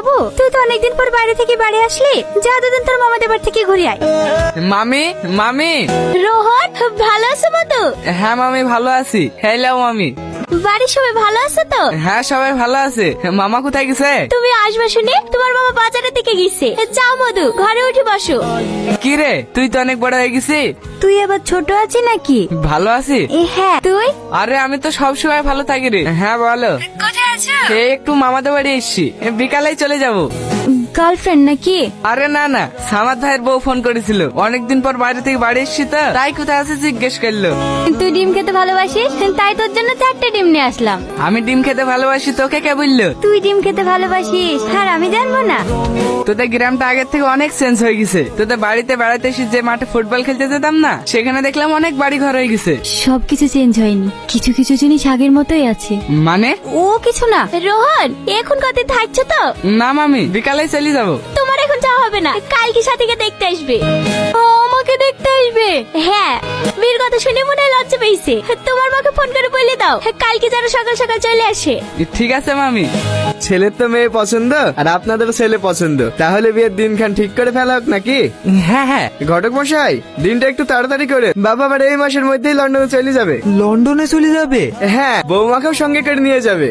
বাবু তুই তো অনেকদিন পর বাইরে থেকে বাড়ি আসলি। যা দুদিন তোর মামাদের বাড়ি থেকে ঘুরে আয়। মামি মামি। রোহন ভালো আছো মতো হ্যাঁ মামি ভালো আছি। হ্যালো মামি। বাড়ির সবাই ভালো আছে তো? হ্যাঁ সবাই ভালো আছে। মামা কোথায় গেছে? তুমি আসবে শুনে তোমার মামা বাজারের দিকে গেছে। যাও মধু ঘরে উঠে বসো। কি রে তুই তো অনেক বড় হয়ে গেছি তুই আবার ছোট আছিস নাকি? ভালো আছি। হ্যাঁ তুই? আরে আমি তো সব সময় ভালো থাকি রে। হ্যাঁ বলো। কোথায় আছো? একটু মামাদের বাড়ি এসছি। বিকালেই চলে যাব। গার্লফ্রেন্ড নাকি? আরে না না সামাদ ভাইয়ের বউ ফোন করেছিল। অনেকদিন পর বাইরে থেকে বাড়ি এসছি তো তাই কোথায় আছে জিজ্ঞেস করল। তুই ডিম খেতে ভালোবাসিস? তাই তোর জন্য চারটে ডিম নিয়ে আসলাম। আমি ডিম খেতে ভালোবাসি তোকে কে বলল? তুই ডিম খেতে ভালোবাসিস? আর আমি জানব না। তোদের গ্রামটা আগের থেকে অনেক চেঞ্জ হয়ে গেছে। তোদের বাড়িতে বেড়াতে এসে যে মাঠে ফুটবল খেলতে যেতাম না সেখানে দেখলাম অনেক বাড়ি ঘর হয়ে গেছে। সবকিছু চেঞ্জ হয়নি। কিছু কিছু জিনিস আগের মতোই আছে। মানে? ও কিছু না। রোহন এখন কত থাকছো তো? না মামি বিকালে চলে যাব। তোমার এখন যাওয়া হবে না কালকে সাথীকে দেখতে আসবে। ও, আমাকে দেখতে আসবে? হ্যাঁ বীর কথা শুনে মনে হয় লজ্জা পেয়েছে। তোমার মাকে ফোন করে বলে দাও কালকে যেন সকাল সকাল চলে আসে। ঠিক আছে মামি। ছেলের তো মেয়ে পছন্দ আর আপনাদের ছেলে পছন্দ। তাহলে বিয়ের দিনখান ঠিক করে ফেলা হোক নাকি? হ্যাঁ হ্যাঁ। ঘটক মশাই দিনটা একটু তাড়াতাড়ি করে বাবা আবার এই মাসের মধ্যেই লন্ডনে চলে যাবে। লন্ডনে চলে যাবে? হ্যাঁ বৌমাকেও সঙ্গে করে নিয়ে যাবে।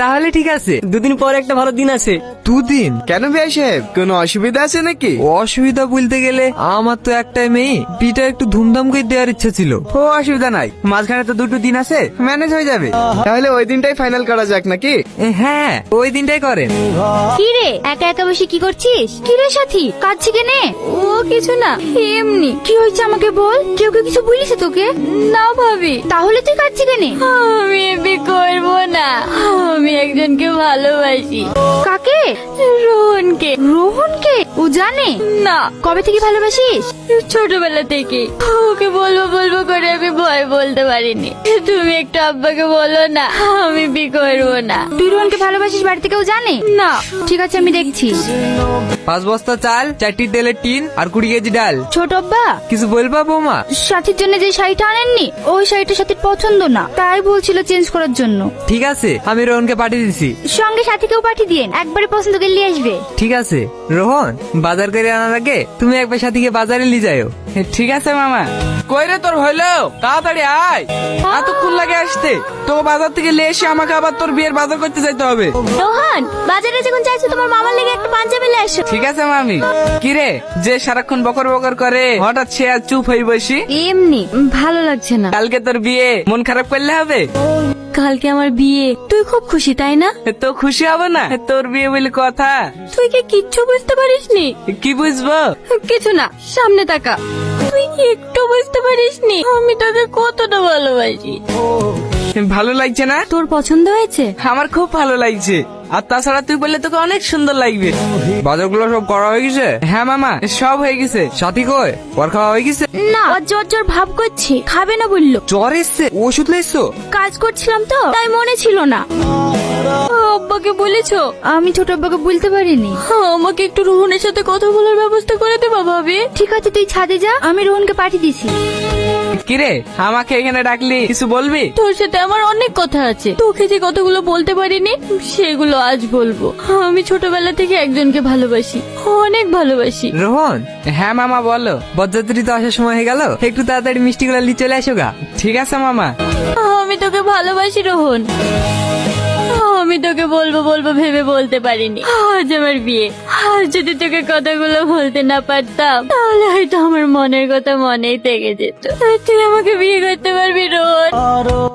তাহলে ঠিক আছে। দুদিন পর একটা ভালো দিন আছে। দুদিন? কেন ভাই সাহেব কোনো অসুবিধা আছে নাকি? অসুবিধা বলতে গেলে আমার তো একটাই মেয়ে। বিটা একটু ধুমধাম করে দেওয়ার ইচ্ছা ছিল। ও অসুবিধা নাই। মাঝখানে তো দুটো দিন আছে ম্যানেজ হয়ে যাবে। তাহলে ওই দিনটাই ফাইনাল করা যাক নাকি? হ্যাঁ। ওই দিনটাই করেন। কি রে একা একা বসে কি করছিস? কি রে সাথী কাঁদছি কেনে? ও কিছু না এমনি। কি হয়েছে আমাকে বল? কেউ কেউ কিছু বলিস তোকে? না ভাবি। তাহলে তুই কাঁদছি কেনে? আমি এমনি করব না। আমি একজনকে ভালোবাসি। কাকে? রোহনকে। রোহনকে? ও জানে? না। কবে থেকে ভালোবাসিস? ছোটবেলা থেকে। ওকে বলব বলব করে আমি ভয় বলতে পারিনি। তুমি একটু আব্বাকে বলো না আমি বি করব না। তুই রোহনকে ভালোবাসিস বাড়িতে কেউ জানে? না। ঠিক আছে আমি দেখছি। পাঁচ বস্তা চাল চারটি তেলের টিন আর কুড়ি কেজি ডাল। ছোট আব্বা? কিছু বলবা বৌমা? সাথীর জন্য যে শাড়িটা আনেননি ওই শাড়িটা সাথীর পছন্দ না। তাই বলছিল চেঞ্জ করার জন্য। ঠিক আছে আমি রোহনকে পাঠিয়ে দিছি। সঙ্গে সাথীকেও পাঠিয়ে দিয়েন একবারে পছন্দ করে নিয়ে আসবে। ঠিক আছে। রোহন বাজার করে আনার আগে তুমি একবার সাথীকে বাজারে নিয়ে যাও ঠিক আছে মামা। কই রে তোর হইল? তাড়াতাড়ি আয়। এতক্ষণ লাগে আসতে। তো বাজার থেকে লে এসে আমাকে আবার তোর বিয়ের বাজার করতে যাইতে হবে। রোহন বাজারে যখন তোমার মামার লেগে একটা পাঞ্জাবি নিয়ে এসো ঠিক আছে মামি। কি রে যে সারাক্ষণ বকর বকর করে হঠাৎ সে আর চুপ হয়ে বসি? এমনি ভালো লাগছে না। কালকে তোর বিয়ে মন খারাপ করলে হবে? কালকে আমার বিয়ে। তুই খুব খুশি তাই না? তো খুশি হবে না তোর বিয়ে বলে কথা। তুই কি কিচ্ছু বুঝতে পারিসনি? কি বুঝব? কিছু না সামনে তাকা। তুই কি একটু বুঝতে পারিসনি? আমি তোকে কতটা ভালোবাসি। ভালো লাগছে না? তোর পছন্দ হয়েছে? আমার খুব ভালো লাগছে। আর তাছাড়া তুই বললে তোকে অনেক সুন্দর লাগবে। বাজারগুলো সব করা হয়ে গেছে? হ্যাঁ মামা সব হয়ে গেছে। সাথী কই? ওর খাওয়া হয়ে গেছে? না জ্বর জ্বর ভাব করছে। খাবে না বলল। জ্বর এসছে? ওষুধ লেসছো কাজ করছিলাম তো তাই মনে ছিল না। আব্বাকে বলেছ? আমি ছোট আব্বাকে বলতে পারিনি। আমাকে একটু রোহনের সাথে কথা বলার ব্যবস্থা করে দেবা ভাবি। ঠিক আছে তুই ছাদে যা আমি রোহনকে পাঠিয়ে দিছি। কিরে আমাকে এখানে ডাকলি কিছু বলবি? তোর সাথে আমার অনেক কথা আছে। তোকে যে কথাগুলো বলতে পারিনি সেগুলো আজ বলব। আমি ছোটবেলা থেকে একজনকে ভালোবাসি অনেক ভালোবাসি। রোহন হ্যাঁ মামা বলো। বরযাত্রী তো আসার সময় হয়ে গেল একটু তাড়াতাড়ি মিষ্টিগুলো নিয়ে চলে আসো গা। ঠিক আছে মামা। আমি তোকে ভালোবাসি রোহন। আমি তোকে বলব বলব, ভেবে বলতে পারিনি। আজ আমার বিয়ে। আজ যদি তোকে কথাগুলো বলতে না পারতাম, তাহলে হয়তো আমার মনের কথা মনেই থেকে যেত। তুই আমাকে বিয়ে করতে পারবি আব্বা